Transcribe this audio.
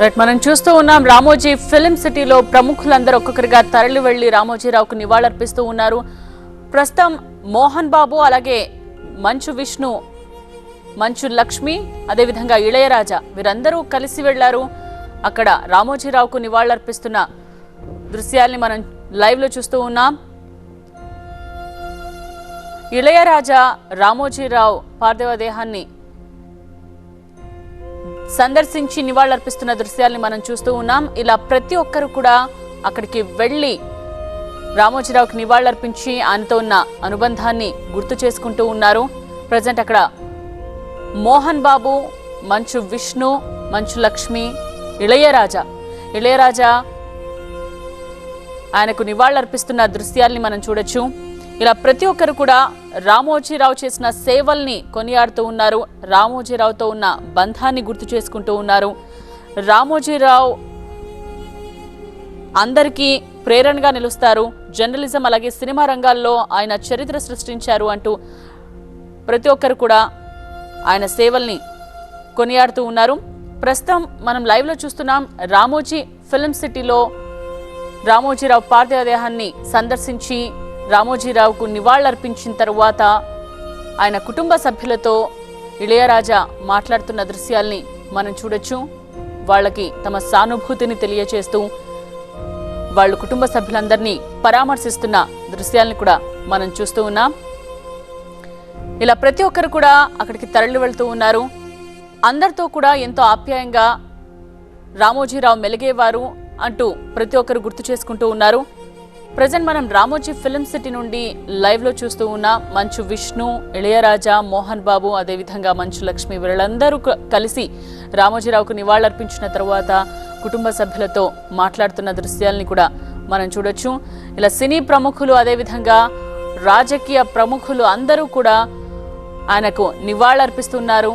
Right మనం చూస్తూ ఉన్నాం రామోజీ ఫిలిం సిటీలో ప్రముఖులందరూ ఒక్కొక్కరిగా తరలి వెళ్ళి రామోజీరావుకు నివాళులర్పిస్తూ ఉన్నారు. ప్రస్తుతం మోహన్ బాబు అలాగే మంచు విష్ణు మంచు లక్ష్మి అదేవిధంగా ఇళయరాజా వీరందరూ కలిసి వెళ్ళారు. అక్కడ రామోజీరావుకు నివాళులర్పిస్తున్న దృశ్యాల్ని మనం లైవ్లో చూస్తూ ఉన్నాం. ఇళయరాజా రామోజీరావు పార్థివ దేహాన్ని సందర్శించి నివాళులర్పిస్తున్న దృశ్యాల్ని మనం చూస్తూ ఉన్నాం. ఇలా ప్రతి ఒక్కరు కూడా అక్కడికి వెళ్ళి రామోజీరావుకి నివాళులర్పించి ఆయనతో ఉన్న అనుబంధాన్ని గుర్తు చేసుకుంటూ ఉన్నారు. ప్రజెంట్ అక్కడ మోహన్ బాబు మంచు విష్ణు మంచు లక్ష్మి ఇళయరాజా. ఇళయరాజా ఆయనకు నివాళులర్పిస్తున్న దృశ్యాల్ని మనం చూడొచ్చు. ఇలా ప్రతి ఒక్కరు కూడా రామోజీరావు చేసిన సేవల్ని కొనియాడుతూ ఉన్నారు. రామోజీరావుతో ఉన్న బంధాన్ని గుర్తు చేసుకుంటూ ఉన్నారు. రామోజీరావు అందరికీ ప్రేరణగా నిలుస్తారు. జర్నలిజం అలాగే సినిమా రంగాల్లో ఆయన చరిత్ర సృష్టించారు అంటూ ప్రతి ఒక్కరు కూడా ఆయన సేవల్ని కొనియాడుతూ ఉన్నారు. ప్రస్తుతం మనం లైవ్లో చూస్తున్నాం. రామోజీ ఫిల్మ్ సిటీలో రామోజీరావు పార్థివ దేహాన్ని సందర్శించి రామోజీరావుకు నివాళులర్పించిన తరువాత ఆయన కుటుంబ సభ్యులతో ఇళయరాజా మాట్లాడుతున్న దృశ్యాల్ని మనం చూడొచ్చు. వాళ్ళకి తమ సానుభూతిని తెలియచేస్తూ వాళ్ళ కుటుంబ సభ్యులందరినీ పరామర్శిస్తున్న దృశ్యాల్ని కూడా మనం చూస్తూ ఉన్నాం. ఇలా ప్రతి ఒక్కరు కూడా అక్కడికి తరలి వెళ్తూ ఉన్నారు. అందరితో కూడా ఎంతో ఆప్యాయంగా రామోజీరావు మెలిగేవారు అంటూ ప్రతి ఒక్కరు గుర్తు చేసుకుంటూ ఉన్నారు. ప్రజెంట్ మనం రామోజీ ఫిలిం సిటీ నుండి లైవ్లో చూస్తూ ఉన్న. మంచు విష్ణు ఇళయరాజా మోహన్ బాబు అదేవిధంగా మంచు లక్ష్మి వీళ్ళందరూ కలిసి రామోజీరావుకు నివాళులర్పించిన తర్వాత కుటుంబ సభ్యులతో మాట్లాడుతున్న దృశ్యాల్ని కూడా మనం చూడొచ్చు. ఇలా సినీ ప్రముఖులు అదేవిధంగా రాజకీయ ప్రముఖులు అందరూ కూడా ఆయనకు నివాళులర్పిస్తున్నారు.